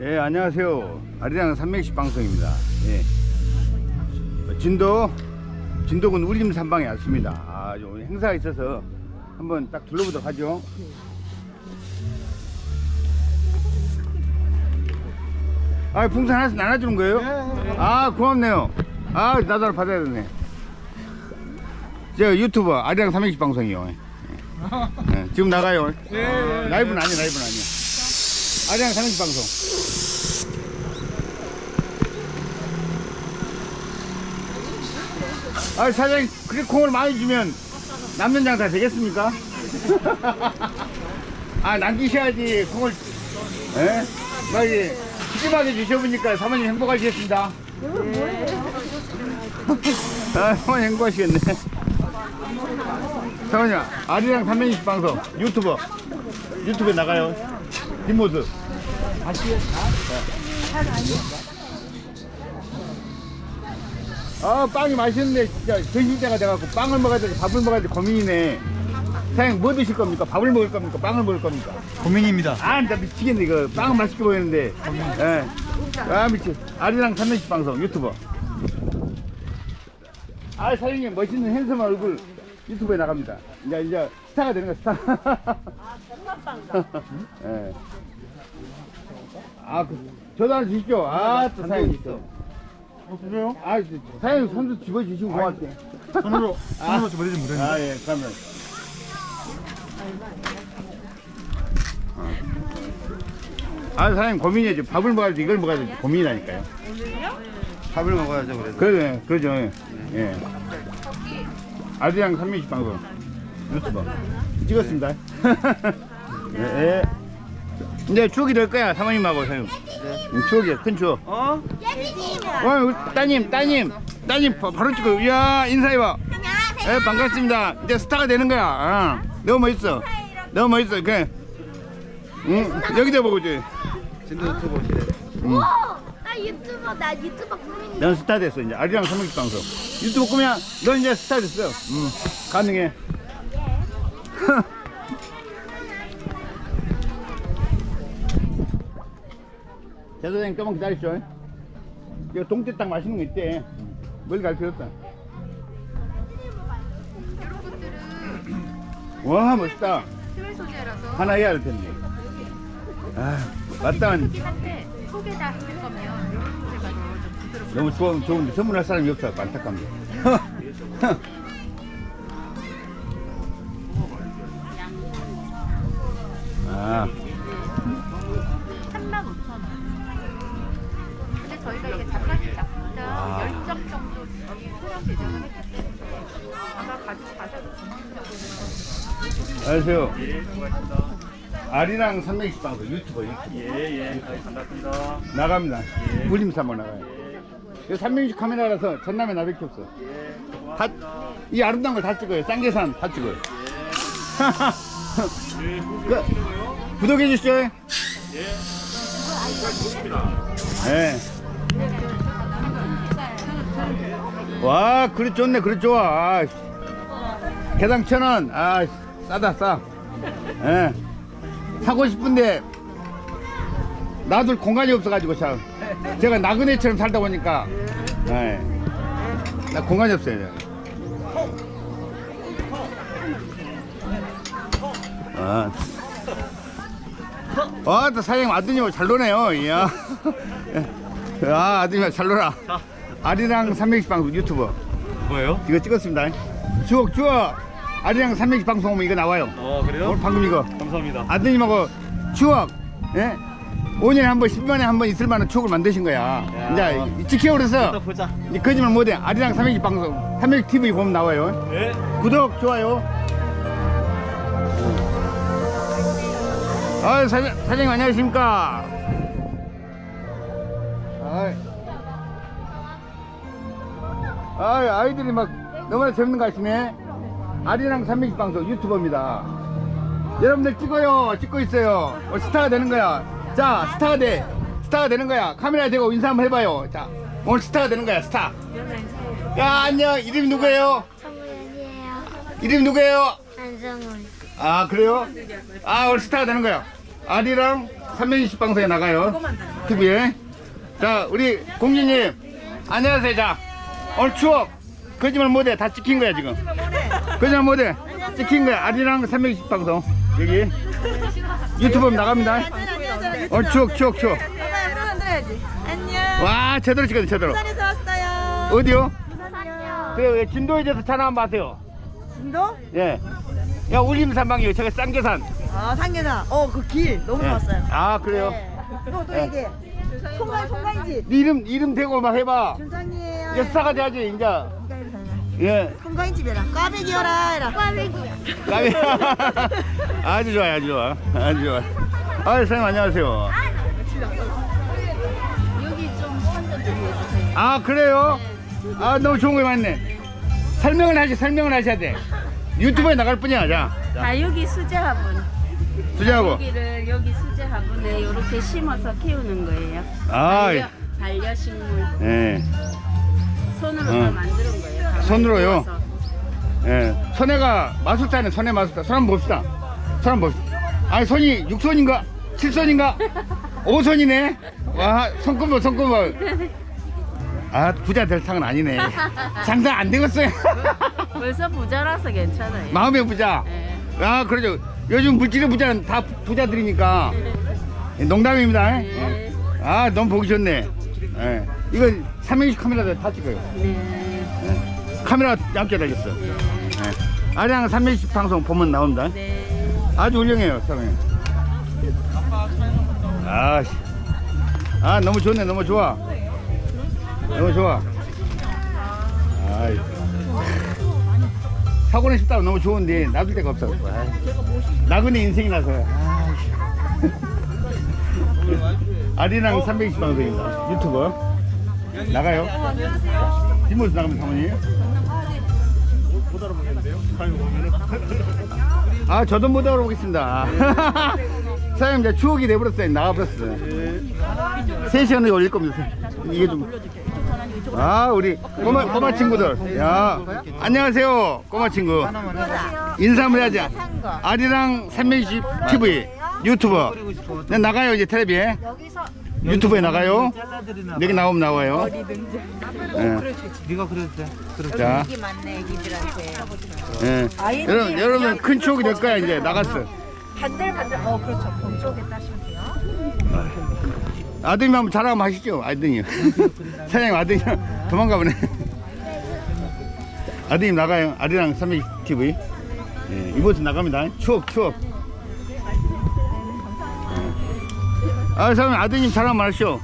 예, 안녕하세요. 아리랑 산맥식 방송입니다. 예. 진도, 진도군 울림 산방에 왔습니다. 아, 요 행사가 있어서 한번 딱 둘러보도록 하죠. 아, 풍선 하나씩 나눠주는 거예요? 아, 고맙네요. 아, 나도 받아야 되네. 저 유튜버 아리랑 삼행식 방송이요. 예. 예, 지금 나가요. 라이브는 아니야, 라이브는 아니야. 아리랑 삼행식 방송. 아, 사장님, 그렇게 콩을 많이 주면 남는 장사 되겠습니까? 아, 남기셔야지, 콩을. 예? 빨리, 푸짐하게 주셔보니까 사모님 행복하시겠습니다. 아, 사모님 행복하시겠네. 사모님, 아리랑 삼행식 방송, 유튜버. 유튜브에 나가요. 뒷모습. 아 빵이 맛있는데 진짜 전신자가 돼갖고 빵을 먹어야 되지 밥을 먹어야 돼 고민이네 사장님 뭐 드실 겁니까? 밥을 먹을 겁니까? 빵을 먹을 겁니까? 고민입니다. 아 진짜 미치겠네 이거 빵은 맛있게 보이는데 예. 아 미치 아리랑 삼면식 방송 유튜버 아 사장님 멋있는 핸섬 얼굴 유튜브에 나갑니다 이제 이제 스타가 되는 거야 스타 예. 아 그, 저도 하나 주십시오 아 또 사장님 어, 그래요? 아, 사장님 손도 집어주시고 고맙게. 손으로, 손으로 집어드리지 못했는데. 아, 예, 그러면. 아, 사장님 고민이지. 밥을 먹어야 지 이걸 먹어야 지 고민이라니까요. 밥을 먹어야죠, 그래도. 그래, 그러죠. 예. 예. 아리랑 삼민식 방송 유튜버 찍었습니다. 예, 예. 이제 추억이 될 거야, 사모님하고 사장님. 응, 추억이야, 큰 추억. 어? 와, 우리 따님, 따님, 따님 바- 바로 찍어. 이야, 인사해봐. 안녕하세요. 예, 반갑습니다. 이제 스타가 되는 거야. 어. 너무 멋있어. 너무 멋있어. 그래. 응, 여기다 보고 지 진도 오시네. 응. 오, 나 유튜버, 나 유튜버 국민이. 넌 스타 됐어, 이제. 아리랑 삼육식 방송. 유튜브 꾸면 넌 이제 스타 됐어. 응, 가능해. 자, 선생님, 조금 기다리시오. 이거 동태 땅 맛있는 거 있대. 멀리 갈 필요 없다. 와, 멋있다. 소재라서 하나 해야 할 텐데. 아, 마땅한 한데 속에다 해줄 거면 제가 이거 좀 부드럽게 너무 좋은, 좋은데 선물할 사람이 없어. 안타깝네. 아, 3만 5천 원. 저희가 이게 작가님 작품당 아. 10점 정도 소량 제작을 했기 때문에 아마 가지고 가셔도 안녕하세요. 아리랑 삼명식 방송 유튜버 유튜브 예, 예. 반갑습니다. 나갑니다. 불림사 한번 나가요. 이 삼명식 카메라라서 전남에 나밖에 없어. 다, 이 아름다운 걸 다 찍어요. 쌍계산 다 찍어요. 그, 구독해 주시죠. 예. 예. 와, 그릇 좋네, 그릇 좋아. 아, 개당 천 원. 아, 싸다, 싸. 예. 사고 싶은데, 놔둘 공간이 없어가지고, 참. 제가 나그네처럼 살다 보니까, 예. 나 공간이 없어요. 제가. 아. 아, 또 사장님 아드님 잘 노네요. 이야. 아, 아드님 잘 놀아. 아리랑 삼명식 방송 유튜버. 뭐예요? 이거 찍었습니다. 추억, 추억. 아리랑 삼명식 방송 오면 이거 나와요. 어, 그래요? 오늘 방금 이거. 감사합니다. 아드님하고 추억. 예? 5년에 한 번, 10년에 한 번 있을 만한 추억을 만드신 거야. 야. 이제 지키고 그래서 또 보자. 이 거짓말 못해. 아리랑 삼명식 방송, 삼명식 TV 보면 나와요. 예. 구독, 좋아요. 아, 사장, 사장님 안녕하십니까? 아이, 아이들이 막 너무나 재밌는 거 아시네? 아리랑 삼명식 방송 유튜버입니다. 여러분들 찍어요. 찍고 있어요. 어, 스타가 되는 거야. 자, 스타가 돼. 스타가 되는 거야. 카메라 대고 인사 한번 해봐요. 자, 오늘 스타가 되는 거야, 스타. 야, 안녕. 이름 누구예요? 정우연이에요. 이름 누구예요? 안성훈. 아 그래요? 아 오늘 스타가 되는 거야 아리랑 320 방송에 나가요. TV에. 자, 우리 공주님. 안녕하세요. 자, 오늘 추억. 거짓말 못해. 다 찍힌 거야, 지금. 거짓말 못해. 찍힌 거야. 아리랑 320 방송. 여기. 유튜브 나갑니다. 오늘 추억, 추억, 추억. 안녕. 와, 제대로 찍었네, 제대로. 부산에서 왔어요. 어디요? 부산이요. 그래, 진도에 대해서 전화 한번 하세요. 진도? 예. 야, 울림산방이요. 저기 쌍계산. 아, 상계산. 어, 그 길 너무 예. 좋았어요. 아, 그래요? 또, 또 예. 얘기해. 송가인, 송가인집. 네 이름, 이름 대고 막 해봐. 준상이 스타가 돼야지, 이제. 예. 송가인집이라. 꽈배기여라. 해라. 꽈배기야. 까비. 아주 좋아요, 아주 좋아. 아주 좋아. 아, 선생님 안녕하세요. 여기 좀 선전 좀 해주세요. 아, 그래요? 아, 너무 좋은 거 많네. 설명을 하시, 설명을 하셔야 돼. 유튜브에 나갈 뿐이야, 자. 아 여기 수제 화분 수지하고. 여기를 여기 수제 화분에 이렇게 심어서 키우는 거예요 아, 반려, 반려식물 예. 손으로 어. 다 만드는 거예요 손으로요? 누워서. 예. 손해가 마술사네, 손해 마술사. 손 한번 봅시다. 손 한번 봅시다. 아니, 손이 6손인가? 7손인가? 5손이네? 와, 손꼽아, 손꼽아. 아, 부자 될 상은 아니네. 장사 안 되겠어요. 벌써 부자라서 괜찮아요 마음의 부자. 예. 아, 그러죠. 요즘 물질의 부자는 다 부- 부자들이니까. 농담입니다. 네. 아, 너무 보기 좋네. 예. 이거 360 카메라도 다 찍어요. 네. 카메라 얇게 달렸어. 네. 예. 아량 360 방송 보면 나옵니다. 네. 아주 훌륭해요, 사장님. 아, 씨. 아, 너무 좋네, 너무 좋아. 너무 좋아. 아이. 사고는 싶다고 너무 좋은데 놔둘 데가 없어. 아이. 나그네 인생이라서. 아 아리랑 320 방송입니다. 유튜버. 나가요. 뒷모습 나가면 사모님. 아, 저도 못 알아보겠습니다. 사장님, 이제 추억이 돼버렸어요. 나가버렸어요. 3시간에 올릴 겁니다. 이게 좀. 아, 우리 꼬마, 꼬마 친구들. 야, 안녕하세요. 꼬마 친구. 인사 한번 해야지. 아리랑 360 TV 유튜버. 네, 나가요, 이제 텔레비에. 유튜브에 나가요. 여기 나오면 나와요. 네. 네가 그래도 돼. 자. 많네, 애기들한테. 예. 여러분, 여러분 큰 추억이 될 거야 이제 나갔어. 반들, 반들. 어, 그렇죠. 그쪽에 따시면 돼요. 아드님 한번 자랑 한번 하시죠, 아드님. 사장님 아드님 도망가 보네. 아드님 나가요. 아리랑 360 TV. 예, 이곳에 나갑니다. 추억, 추억. 아, 사장님 아드님 한번 하시죠.